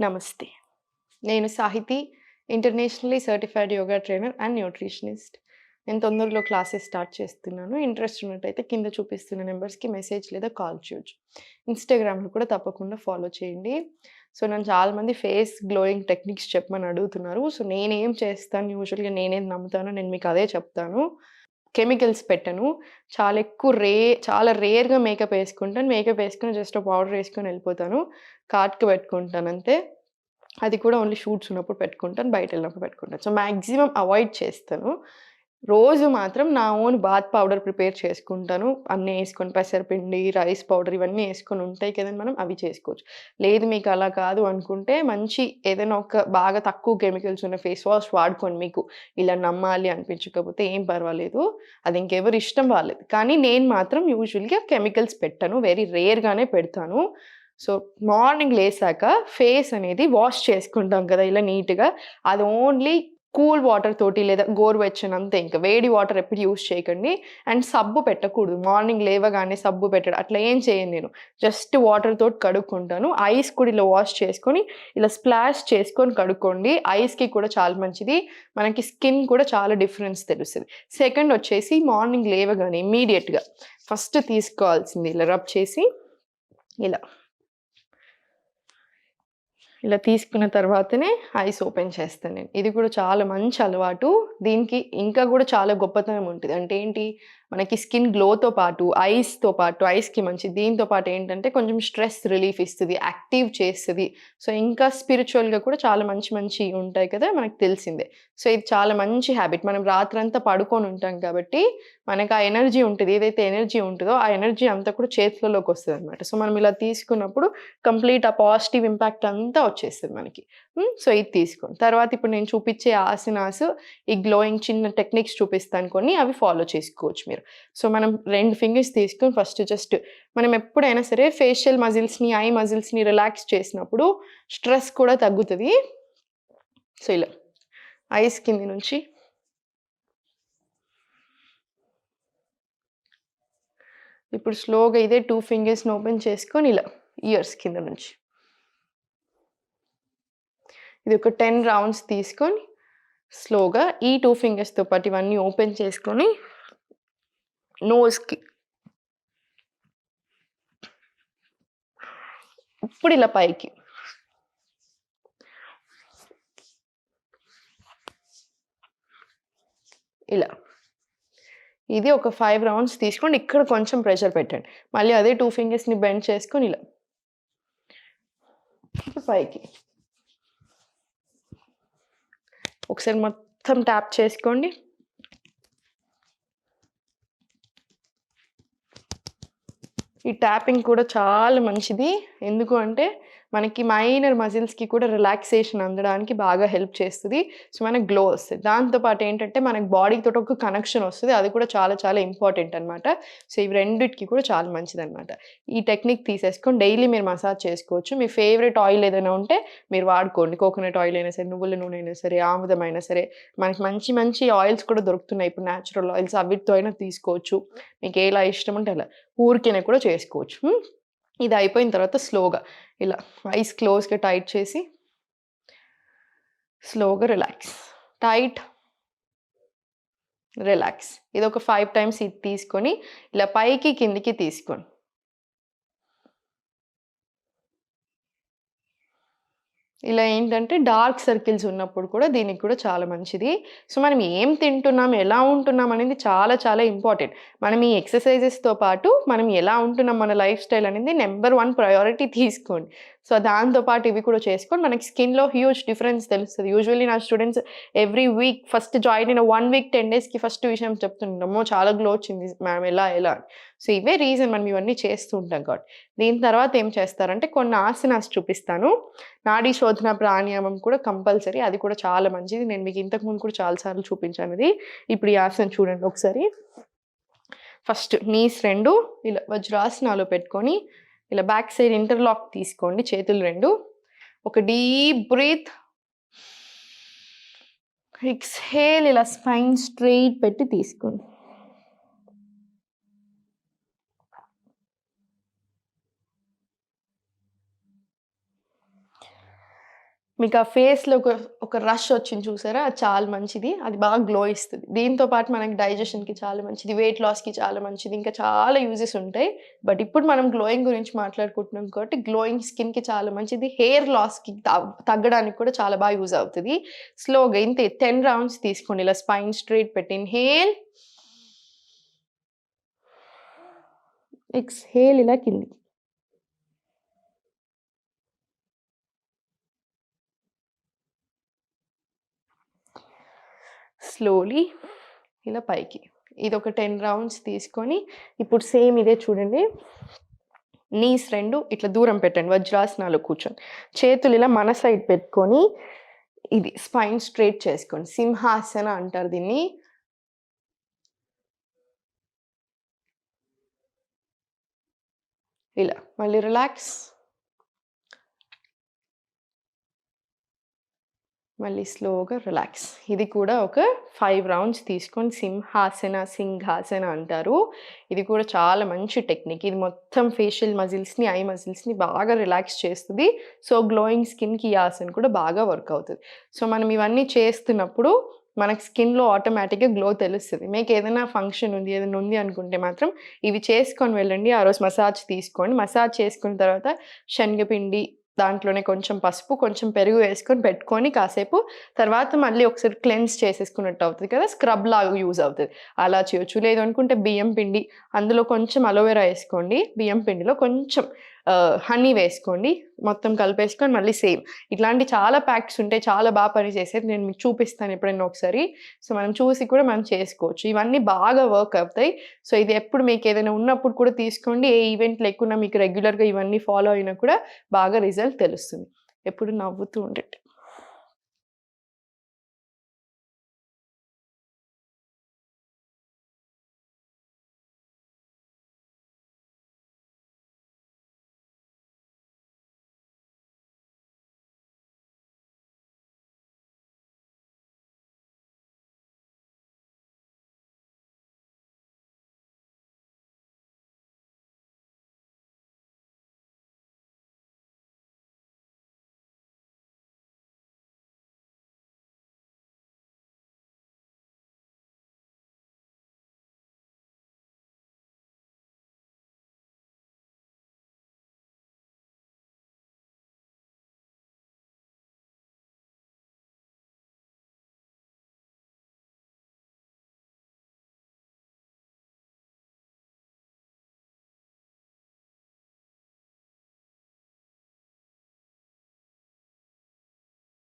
నమస్తే. నేను Sahithi internationally certified yoga trainer and nutritionist. నేను తొందరలో క్లాసెస్ స్టార్ట్ చేస్తున్నాను. ఇంట్రెస్ట్ ఉన్నట్టయితే కింద చూపిస్తున్న నెంబర్స్కి మెసేజ్ లేదా కాల్ చేయొచ్చు. ఇన్స్టాగ్రామ్లో కూడా తప్పకుండా ఫాలో చేయండి. సో నన్ను చాలామంది ఫేస్ గ్లోయింగ్ టెక్నిక్స్ చెప్పమని అడుగుతున్నారు. సో నేనేం చేస్తాను? యూజువల్గా నేనేం నమ్ముతానో నేను మీకు అదే చెప్తాను. కెమికల్స్ పెట్టను. చాలా ఎక్కువ రే చాలా రేర్గా మేకప్ వేసుకుంటాను. మేకప్ వేసుకుని జస్ట్ పౌడర్ వేసుకొని వెళ్ళిపోతాను. కార్ట్కి పెట్టుకుంటాను అంతే. అది కూడా ఓన్లీ షూట్స్ ఉన్నప్పుడు పెట్టుకుంటాను. బయట వెళ్ళినప్పుడు పెట్టుకుంటాను. సో మ్యాక్సిమం అవాయిడ్ చేస్తాను. రోజు మాత్రం నా ఓన్ బాత్ పౌడర్ ప్రిపేర్ చేసుకుంటాను. అన్నీ వేసుకొని పెసరపిండి రైస్ పౌడర్ ఇవన్నీ వేసుకొని ఉంటాయి కదండి మనం అవి చేసుకోవచ్చు. లేదు మీకు అలా కాదు అనుకుంటే మంచి ఏదైనా ఒక బాగా తక్కువ కెమికల్స్ ఉన్న ఫేస్ వాష్ వాడుకోండి మీకు. ఇలా నమ్మాలి అనిపించకపోతే ఏం పర్వాలేదు. అది ఇంకెవరు ఇష్టం వాళ్ళది. కానీ నేను మాత్రం యూజువల్గా కెమికల్స్ పెట్టను. వెరీ రేర్గానే పెడతాను. సో మార్నింగ్ లేసాక ఫేస్ అనేది వాష్ చేసుకుంటాం కదా ఇలా నీట్గా. అది ఓన్లీ కూల్ వాటర్ తోటి లేదా గోరువెచ్చని అంతే ఇంకా వేడి వాటర్ ఎప్పుడు యూస్ చేయకండి. అండ్ సబ్బు పెట్టకూడదు. మార్నింగ్ లేవగానే సబ్బు పెట్టడం అట్లా ఏం చేయను నేను. జస్ట్ వాటర్ తోటి కడుక్కుంటాను. ఐస్ కూడా ఇలా వాష్ చేసుకొని ఇలా స్ప్లాష్ చేసుకొని కడుక్కోండి. ఐస్కి కూడా చాలా మంచిది. మనకి స్కిన్ కూడా చాలా డిఫరెన్స్ తెలుస్తుంది. సెకండ్ వచ్చేసి మార్నింగ్ లేవగానే ఇమీడియట్గా ఫస్ట్ తీసుకోవాల్సింది ఇలా రబ్ చేసి ఇలా. ఇలా తీసుకున్న తర్వాతనే ఐస్ ఓపెన్ చేస్తాను నేను. ఇది కూడా చాలా మంచి అలవాటు. దీనికి ఇంకా కూడా చాలా గొప్పతనం ఉంటుంది. అంటే ఏంటి? మనకి స్కిన్ గ్లోతో పాటు ఐస్తో పాటు ఐస్కి మంచి దీంతో పాటు ఏంటంటే కొంచెం స్ట్రెస్ రిలీఫ్ ఇస్తుంది యాక్టివ్ చేస్తుంది. సో ఇంకా స్పిరిచువల్గా కూడా చాలా మంచి మంచి ఉంటాయి కదా మనకు తెలిసిందే. సో ఇది చాలా మంచి హ్యాబిట్. మనం రాత్రంతా పడుకొని ఉంటాం కాబట్టి మనకు ఆ ఎనర్జీ ఉంటుంది. ఏదైతే ఎనర్జీ ఉంటుందో ఆ ఎనర్జీ అంతా కూడా చేతులలోకి వస్తుంది అనమాట సో మనం ఇలా తీసుకున్నప్పుడు కంప్లీట్ ఆ పాజిటివ్ ఇంపాక్ట్ అంతా వచ్చేస్తుంది మనకి. సో ఇది తీసుకోండి. తర్వాత ఇప్పుడు నేను చూపించే ఆసనాస్ ఈ గ్లోయింగ్ చిన్న టెక్నిక్స్ చూపిస్తాను కొన్ని అవి ఫాలో చేసుకోవచ్చు మీరు. సో మనం రెండు ఫింగర్స్ తీసుకొని ఫస్ట్ జస్ట్ మనం ఎప్పుడైనా సరే ఫేషియల్ మజిల్స్ని ఐ మజిల్స్ని రిలాక్స్ చేసినప్పుడు స్ట్రెస్ కూడా తగ్గుతుంది. సో ఇలా ఐస్ కింది నుంచి. ఇప్పుడు స్లోగా ఇదే టూ ఫింగర్స్ని ఓపెన్ చేసుకొని ఇలా ఇయర్స్ కింద నుంచి. ఇది ఒక టెన్ రౌండ్స్ తీసుకొని స్లోగా ఈ టూ ఫింగర్స్తో పాటు ఇవన్నీ ఓపెన్ చేసుకొని నోస్కి ఇప్పుడు ఇలా పైకి. ఇలా. ఇది ఒక ఫైవ్ రౌండ్స్ తీసుకోండి. ఇక్కడ కొంచెం ప్రెషర్ పెట్టండి. మళ్ళీ అదే టూ ఫింగర్స్ని బెండ్ చేసుకొని ఇలా. పైకి. ఒకసారి మొత్తం ట్యాప్ చేసుకోండి. ఈ ట్యాపింగ్ కూడా చాలా మంచిది. ఎందుకు అంటే మనకి మైనర్ మజిల్స్కి కూడా రిలాక్సేషన్ అందడానికి బాగా హెల్ప్ చేస్తుంది. సో మనకి గ్లో వస్తుంది. దాంతోపాటు ఏంటంటే మనకి బాడీతో ఒక కనెక్షన్ వస్తుంది. అది కూడా చాలా చాలా ఇంపార్టెంట్ అనమాట సో ఇవి రెండిటికి కూడా చాలా మంచిది అనమాట ఈ టెక్నిక్ తీసేసుకొని డైలీ మీరు మసాజ్ చేసుకోవచ్చు. మీ ఫేవరెట్ ఆయిల్ ఏదైనా ఉంటే మీరు వాడుకోండి. కోకోనట్ ఆయిల్ అయినా సరే నువ్వుల నూనె అయినా సరే ఆముదం అయినా సరే మనకి మంచి మంచి ఆయిల్స్ కూడా దొరుకుతున్నాయి. ఇప్పుడు న్యాచురల్ ఆయిల్స్ అవిటితో అయినా తీసుకోవచ్చు. మీకు ఎలా ఇష్టం ఉంటే అలా. ఊరికైనా కూడా చేసుకోవచ్చు. ఇది అయిపోయిన తర్వాత స్లోగా ఇలా ఐస్ క్లోజ్గా టైట్ చేసి స్లోగా రిలాక్స్. Tight relax. ఇది ఒక ఫైవ్ టైమ్స్ ఇది తీసుకొని ఇలా పైకి కిందికి తీసుకోండి. ఇలా ఏంటంటే డార్క్ సర్కిల్స్ ఉన్నప్పుడు కూడా దీనికి కూడా చాలా మంచిది. సో మనం ఏం తింటున్నాం ఎలా ఉంటున్నాం అనేది చాలా చాలా ఇంపార్టెంట్. మనం ఈ ఎక్సర్సైజెస్తో పాటు మనం ఎలా ఉంటున్నాం మన లైఫ్ స్టైల్ అనేది నెంబర్ వన్ ప్రయారిటీ తీసుకోండి. సో దాంతోపాటు ఇవి కూడా చేసుకొని మనకి స్కిన్లో హ్యూజ్ డిఫరెన్స్ తెలుస్తుంది. యూజువల్లీ నా students every week first join అయిన వన్ వీక్ టెన్ డేస్కి ఫస్ట్ విషయం చెప్తుంటామో చాలా గ్లో వచ్చింది మ్యామ్ ఎలా ఎలా? అని సో ఇవే రీజన్ మనం ఇవన్నీ చేస్తూ ఉంటాం కాబట్టి. దీని తర్వాత ఏం చేస్తారంటే కొన్ని ఆసనాస్ చూపిస్తాను. నాడీ శోధన ప్రాణాయామం కూడా కంపల్సరీ అది కూడా చాలా మంచిది. నేను మీకు ఇంతకుముందు కూడా చాలాసార్లు చూపించాను ఇది. ఇప్పుడు ఈ ఆసనం చూడండి ఒకసారి. ఫస్ట్ నీస్ రెండు ఇలా వజ్రాసనాలు పెట్టుకొని ఇలా బ్యాక్ సైడ్ ఇంటర్లాక్ తీసుకోండి చేతులు రెండు. ఒక డీప్ బ్రీత్. ఎక్స్హేల్ ఇలా స్పైన్ స్ట్రెయిట్ పెట్టి తీసుకోండి. మీకు ఆ ఫేస్లో ఒక ఒక రష్ వచ్చింది చూసారా? అది చాలా మంచిది. అది బాగా గ్లో ఇస్తుంది. దీంతో పాటు మనకి డైజెషన్కి చాలా మంచిది వెయిట్ లాస్కి చాలా మంచిది ఇంకా చాలా యూజెస్ ఉంటాయి. బట్ ఇప్పుడు మనం గ్లోయింగ్ గురించి మాట్లాడుకుంటున్నాం కాబట్టి గ్లోయింగ్ స్కిన్కి చాలా మంచిది. హెయిర్ లాస్కి తగ్గడానికి కూడా చాలా బాగా యూజ్ అవుతుంది. స్లోగా ఇంతే టెన్ రౌండ్స్ తీసుకోండి. ఇలా స్పైన్ స్ట్రైట్ పెట్టి ఇన్హేల్ ఎక్స్హేల్ ఇలా కింది స్లోలీ ఇలా పైకి. ఇది ఒక టెన్ రౌండ్స్ తీసుకొని ఇప్పుడు సేమ్ ఇదే చూడండి. నీస్ రెండు ఇట్లా దూరం పెట్టండి వజ్రాసనాలు కూర్చొని చేతులు ఇలా మన సైడ్ పెట్టుకొని ఇది స్పైన్ స్ట్రేట్ చేసుకోండి. సింహాసన అంటారు దీన్ని. ఇలా మళ్ళీ రిలాక్స్ మళ్ళీ స్లోగా రిలాక్స్. ఇది కూడా ఒక ఫైవ్ రౌండ్స్ తీసుకొని సింహాసన సింహాసన అంటారు. ఇది కూడా చాలా మంచి టెక్నిక్. ఇది మొత్తం ఫేషియల్ మజిల్స్ని ఐ మజిల్స్ని బాగా రిలాక్స్ చేస్తుంది. సో గ్లోయింగ్ స్కిన్కి ఈ ఆసన కూడా బాగా వర్క్ అవుతుంది. సో మనం ఇవన్నీ చేస్తున్నప్పుడు మనకి స్కిన్లో ఆటోమేటిక్గా గ్లో తెలుస్తుంది. మీకు ఏదైనా ఫంక్షన్ ఉంది ఏదైనా ఉంది అనుకుంటే మాత్రం ఇవి చేసుకొని వెళ్ళండి. ఆ రోజు మసాజ్ తీసుకోండి. మసాజ్ చేసుకున్న తర్వాత శనగపిండి దాంట్లోనే కొంచెం పసుపు కొంచెం పెరుగు వేసుకొని పెట్టుకొని కాసేపు తర్వాత మళ్ళీ ఒకసారి క్లెన్స్ చేసేసుకున్నట్టు అవుతుంది కదా? స్క్రబ్ లాగా యూజ్ అవుతుంది. అలా చేయొచ్చు. లేదు అనుకుంటే బియ్యం పిండి అందులో కొంచెం అలోవెరా వేసుకోండి. బియ్యం పిండిలో కొంచెం హనీ వేసుకోండి. మొత్తం కలిపేసుకొని మళ్ళీ సేమ్. ఇట్లాంటి చాలా ప్యాక్స్ ఉంటాయి చాలా బాగా పనిచేసేది నేను మీకు చూపిస్తాను ఎప్పుడైనా ఒకసారి. సో మనం చూసి కూడా మనం చేసుకోవచ్చు. ఇవన్నీ బాగా వర్క్ అవుతాయి. సో ఇది ఎప్పుడు మీకు ఏదైనా ఉన్నప్పుడు కూడా తీసుకోండి. ఏ ఈవెంట్ లేకుండా మీకు రెగ్యులర్గా ఇవన్నీ ఫాలో అయినా కూడా బాగా రిజల్ట్ తెలుస్తుంది. ఎప్పుడు నవ్వుతూ ఉండండి.